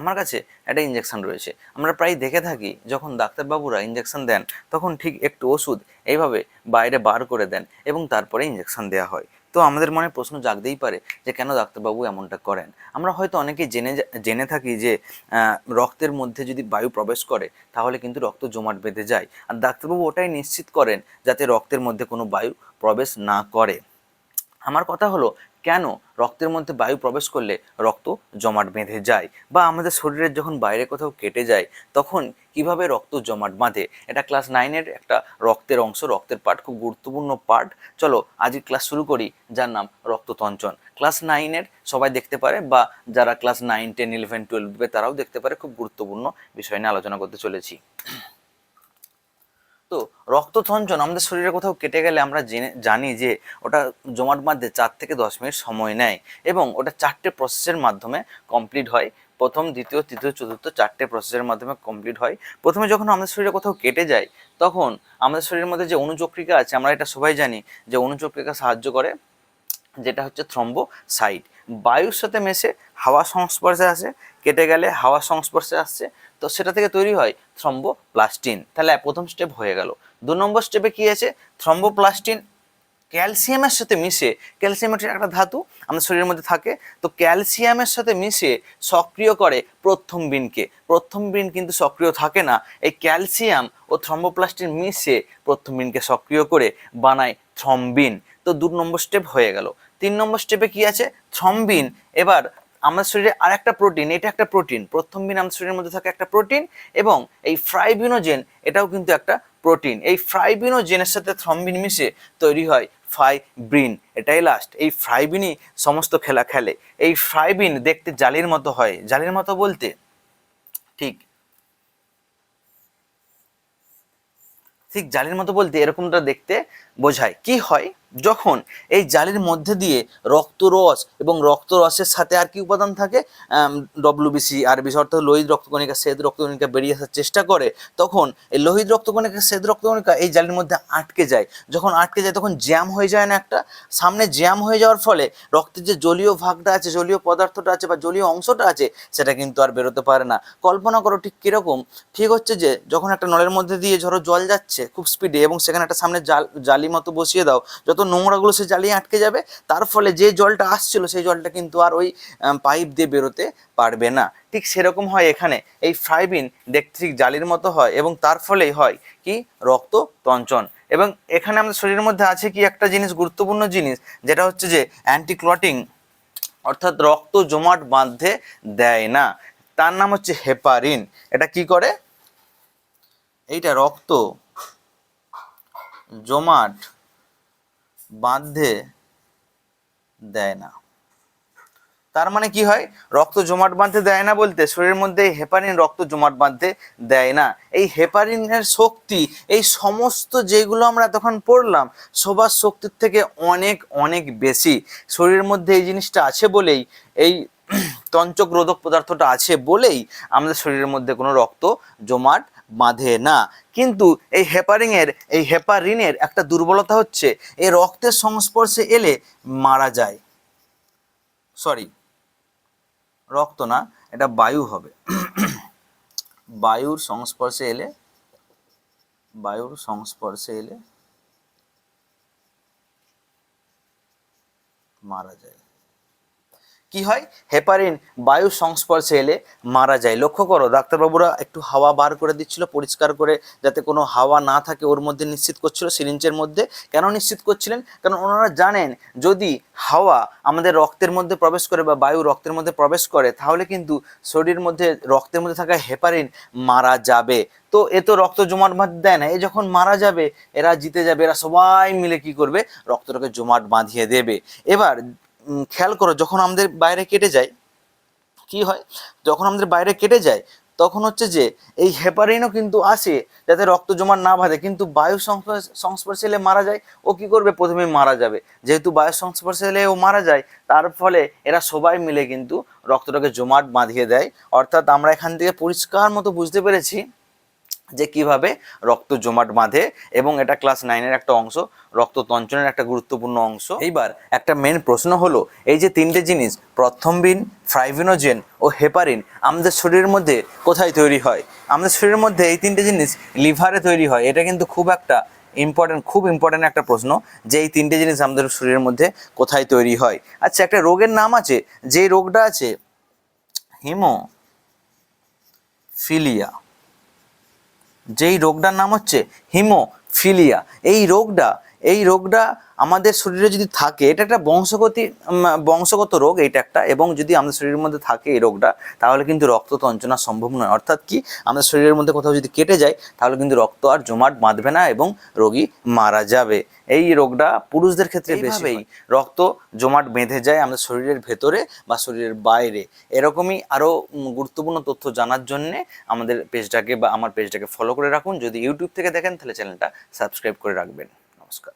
আমার কাছে একটা ইঞ্জেকশন রয়েছে। আমরা প্রায় দেখে থাকি, যখন ডাক্তারবাবুরা ইঞ্জেকশন দেন, তখন ঠিক একটু ওষুধ এইভাবে বাইরে বার করে দেন এবং তারপরে ইঞ্জেকশন দেওয়া হয়। তো আমাদের মনে প্রশ্ন জাগতেই পারে যে, কেন ডাক্তারবাবু এমনটা করেন? আমরা হয়তো অনেকেই জেনে জেনে থাকি যে রক্তের মধ্যে যদি বায়ু প্রবেশ করে, তাহলে কিন্তু রক্ত জমাট বেঁধে যায়। আর ডাক্তারবাবু ওটাই নিশ্চিত করেন, যাতে রক্তের মধ্যে কোনো বায়ু প্রবেশ না করে। আমার কথা হলো, কেন রক্তের মধ্যে বায়ু প্রবেশ করলে রক্ত জমাট বেঁধে যায়? বা আমাদের শরীরের যখন বাইরে কোথাও কেটে যায়, তখন কীভাবে রক্ত জমাট বাঁধে? এটা ক্লাস নাইনের একটা রক্তের অংশ, রক্তের পার্ট, খুব গুরুত্বপূর্ণ পার্ট। চলো আজকে ক্লাস শুরু করি, যার নাম রক্ততঞ্চন। ক্লাস নাইনের সবাই দেখতে পারে, বা যারা ক্লাস নাইন টেন ইলেভেন টুয়েলভে তারাও দেখতে পারে, খুব গুরুত্বপূর্ণ বিষয় নিয়ে আলোচনা করতে চলেছি। তো রক্ততঞ্চন আমাদের শরীরে কোথাও কেটে গেলে আমরা জেনে, জানি যে ওটা জমাট বাঁধতে চার থেকে দশ মিনিট সময় নেয় এবং ওটা চারটে প্রসেসের মাধ্যমে কমপ্লিট হয়। প্রথম, দ্বিতীয়, তৃতীয়, চতুর্থ চারটে প্রসেসের মাধ্যমে কমপ্লিট হয়। প্রথমে যখন আমাদের শরীরে কোথাও কেটে যায়, তখন আমাদের শরীরের মধ্যে যে অনুচক্রিকা আছে, আমরা এটা সবাই জানি যে অনুচক্রিকা সাহায্য করে, যেটা হচ্ছে থ্রম্বো থ্রম্বোসাইট বায়ুর সাথে মেশে হাওয়া সংস্পর্শে আসে, কেটে গেলে হাওয়া সংস্পর্শে আসছে তো সেটা থেকে তৈরি হয় থ্রম্বোপ্লাস্টিন। তাহলে প্রথম স্টেপ হয়ে গেল। দু নম্বর স্টেপে কি আছে? থ্রম্বোপ্লাস্টিন ক্যালসিয়ামের সাথে মিশে ক্যালসিয়ামের একটা ধাতু আমাদের শরীরের মধ্যে থাকে, তো ক্যালসিয়ামের সাথে মিশে সক্রিয় করে প্রথম বিনকে। প্রথম বিন কিন্তু সক্রিয় থাকে না, এই ক্যালসিয়াম ও থ্রম্বোপ্লাস্টিন মিশে প্রথম বিনকে সক্রিয় করে বানায় থ্রম্বিন। তো দু নম্বর স্টেপ হয়ে গেল। তিন নম্বর স্টেপে কি আছে? থ্রম্বিন। এবার আমাদের শরীরে আর একটা প্রোটিন এটা একটা প্রোটিন প্রথম বিন আমাদের শরীরের মধ্যে থাকে একটা প্রোটিন এবং এই ফ্রাইবিনোজেন এটাও কিন্তু একটা প্রোটিন এই ফ্রাইবিনোজেনের সাথে থ্রম্বিন মিশে তৈরি হয় ফাইব্রিন এটাই লাস্ট এই ফ্রাইবিনই সমস্ত খেলা খেলে। এই ফ্রাইবিন দেখতে জালির মতো হয়। জালির মতো বলতে ঠিক। ঠিক জালির মতো বলতে এরকমটা দেখতে বোঝায়। কি হয়? যখন এই জালির মধ্যে দিয়ে রক্তরস এবং রক্তরসের সাথে আর কি উপাদান থাকে? ডব্লিউবিসি আরবিসি অর্থাৎ লোহিত রক্তকণিকা, শ্বেত রক্তকণিকা বেরিয়ে আসার চেষ্টা করে, তখন এই লোহিত রক্তকণিকা, শ্বেত রক্তকণিকা এই জালির মধ্যে আটকে যায়। যখন আটকে যায়, তখন জ্যাম হয়ে যায় না একটা? সামনে জ্যাম হয়ে যাওয়ার ফলে রক্তের যে জলীয় ভাগটা আছে, জলীয় পদার্থটা আছে বা জলীয় অংশটা আছে, সেটা কিন্তু আর বেরোতে পারে না। কল্পনা করো ঠিক কীরকম, ঠিক হচ্ছে যে যখন একটা নলের মধ্যে দিয়ে ধরো জল যাচ্ছে খুব স্পিডে এবং সেখানে একটা সামনে জাল, জালি মতো বসিয়ে দাও, যত নোংরাগুলো সে জ্বালিয়ে আটকে যাবে, তার ফলে যে জলটা আসছিল সেই জলটা কিন্তু আর ওই পাইপ দিয়ে বেরোতে পারবে না। ঠিক সেরকম হয় এখানে। এই ফ্রাইবিন দেখতে ঠিক জালির মতো হয় এবং তার ফলেই হয় কি? রক্ত তঞ্চন এবং এখানে আমাদের শরীরের মধ্যে আছে কি একটা জিনিস, গুরুত্বপূর্ণ জিনিস, যেটা হচ্ছে যে অ্যান্টিক্লটিং অর্থাৎ রক্ত জমাট বাঁধতে দেয় না। তার নাম হচ্ছে হেপারিন। এটা কি করে? এইটা রক্ত জমাট বাঁধতে দেয় না। তার মানে কি হয়? রক্ত জমাট বাঁধতে দেয় না বলতে শরীরের মধ্যে হেপারিন রক্ত জমাট বাঁধতে দেয় না। এই হেপারিনের শক্তি, এই সমস্ত যেগুলো আমরা তখন পড়লাম সবার শক্তির থেকে অনেক অনেক বেশি। শরীরের মধ্যে এই জিনিসটা আছে বলেই এই তঞ্চক রোধক পদার্থটা আছে বলেই আমাদের শরীরের মধ্যে কোনো রক্ত জমাট বাঁধে না। কিন্তু এই হেপারিংয়ের এই হেপারিনের একটা দুর্বলতা হচ্ছে, এই রক্তের সংস্পর্শে এলে মারা যায়। সরি রক্ত না, এটা বায়ু হবে। বায়ুর সংস্পর্শে এলে, বায়ুর সংস্পর্শে এলে মারা যায়। কি হয়? হেপারিন বায়ুর সংস্পর্শে এলে মারা যায়। লক্ষ্য করো, ডাক্তারবাবুরা একটু হাওয়া বার করে দিচ্ছিল, পরিষ্কার করে যাতে কোনো হাওয়া না থাকে, ওর মধ্যে নিশ্চিত করছিল, সিরিঞ্জের মধ্যে। কেন নিশ্চিত করছিলেন? কারণ ওনারা জানেন, যদি হাওয়া আমাদের রক্তের মধ্যে প্রবেশ করে বা বায়ু রক্তের মধ্যে প্রবেশ করে, তাহলে কিন্তু শরীরের মধ্যে, রক্তের মধ্যে থাকা হেপারিন মারা যাবে। তো এ তো রক্ত জমাট বাঁধ দেয় না, এ যখন মারা যাবে, এরা জিতে যাবে, এরা সবাই মিলে কি করবে? রক্তটাকে জমাট বাঁধিয়ে দেবে। এবার খেয়াল করো, যখন আমাদের বাইরে কেটে যায়, কি হয়? যখন আমাদের বাইরে কেটে যায়, তখন হচ্ছে যে, এই হেপারিনও কিন্তু আসে যাতে রক্ত জমা না বাঁধে। কিন্তু বায়ু সংস্পর্শ- এলে মারা যায়, ও কি করবে? প্রথমে মারা যাবে। যেহেতু বায়ু সংস্পর্শে এলে ও মারা যায়, তার ফলে এরা সবাই মিলে কিন্তু রক্তটাকে জমাট বাঁধিয়ে দেয়। অর্থাৎ আমরা এখান থেকে পরিষ্কার মতো বুঝতে পেরেছি যে কীভাবে রক্ত জমাট বাঁধে এবং এটা ক্লাস নাইনের একটা অংশ, রক্ত তঞ্চনের একটা গুরুত্বপূর্ণ অংশ। এইবার একটা মেন প্রশ্ন হলো, এই যে তিনটে জিনিস, প্রথমবিন, ফ্রাইভিনোজেন ও হেপারিন, আমাদের শরীরের মধ্যে কোথায় তৈরি হয়? আমাদের শরীরের মধ্যে এই তিনটে জিনিস লিভারে তৈরি হয়, এটা কিন্তু খুব একটা ইম্পর্টেন্ট খুব ইম্পর্টেন্ট একটা প্রশ্ন যে এই তিনটে জিনিস আমাদের শরীরের মধ্যে কোথায় তৈরি হয়। আচ্ছা একটা রোগের নাম আছে, যে রোগটা আছে হিমো ফিলিয়া যেই রোগটার নাম হচ্ছে হিমোফিলিয়া। এই রোগটা এই রোগটা আমাদের শরীরে যদি থাকে এটা একটা বংশগতি বংশগত রোগ এইটা একটা এবং যদি আমাদের শরীরের মধ্যে থাকে এই রোগটা তাহলে কিন্তু রক্ত তঞ্চনা সম্ভব নয়। অর্থাৎ কি আমাদের শরীরের মধ্যে কোথাও যদি কেটে যায় তাহলে কিন্তু রক্ত আর জমাট বাঁধবে না এবং রোগী মারা যাবে। এই রোগটা পুরুষদের ক্ষেত্রে বেশিই রক্ত জমাট বেঁধে যায় আমাদের শরীরের ভেতরে বা শরীরের বাইরে। এরকমই আরও গুরুত্বপূর্ণ তথ্য জানার জন্যে আমাদের পেজটাকে বা আমার পেজটাকে ফলো করে রাখুন। যদি ইউটিউব থেকে দেখেন তাহলে চ্যানেলটা সাবস্ক্রাইব করে রাখবেন। নমস্কার